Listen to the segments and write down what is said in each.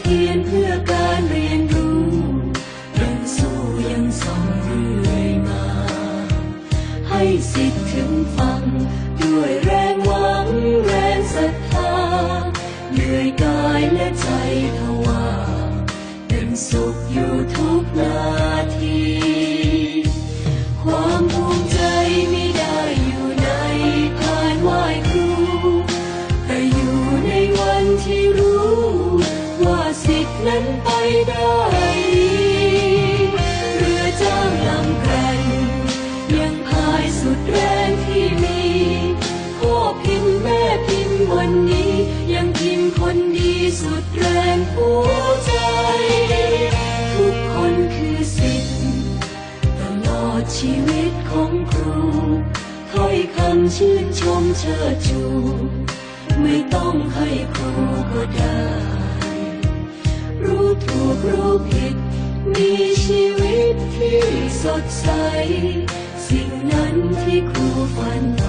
เทียนเพื่อการเรียนรู้ยังสู้ยังส่องเรื่อยมา ให้สิทธิ์ถึงฟังด้วยแรงหวังแรงศรัทธาเหนื่อยกายและใจทว่าเป็นสุขอยู่ทุกนาที ว่าสิทธินั้นไปได้ดีเรือจ้างลำแกร่งยังพายสุดแรงที่มีพ่อพิมพ์แม่พิมพ์วันนี้ ยังพิมพ์คนดีสุดแรงหัวใจ ทุกคนคือสิทธิ์ตลอดชีวิตของครูถ้อยคำชื่นชมเชิดชู ไม่ต้องให้ครูก็ได้ รู้ผิด มีชีวิตที่สดใส สิ่งนั้นที่ครูฝันไป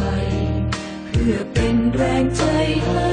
เพื่อเป็นแรงใจให้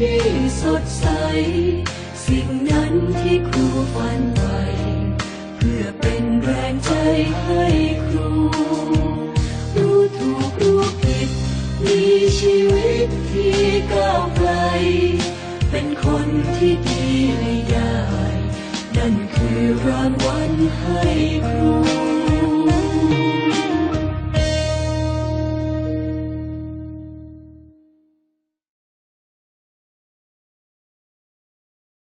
ที่สดใส สิ่งนั้นที่ครูฝันไว้เพื่อเป็นแรงใจให้ครู รู้ถูกรู้ผิด มีชีวิตที่ก้าวไกล เป็นคนที่ดีไม่ได้ นั่นคือรางวัลให้ครู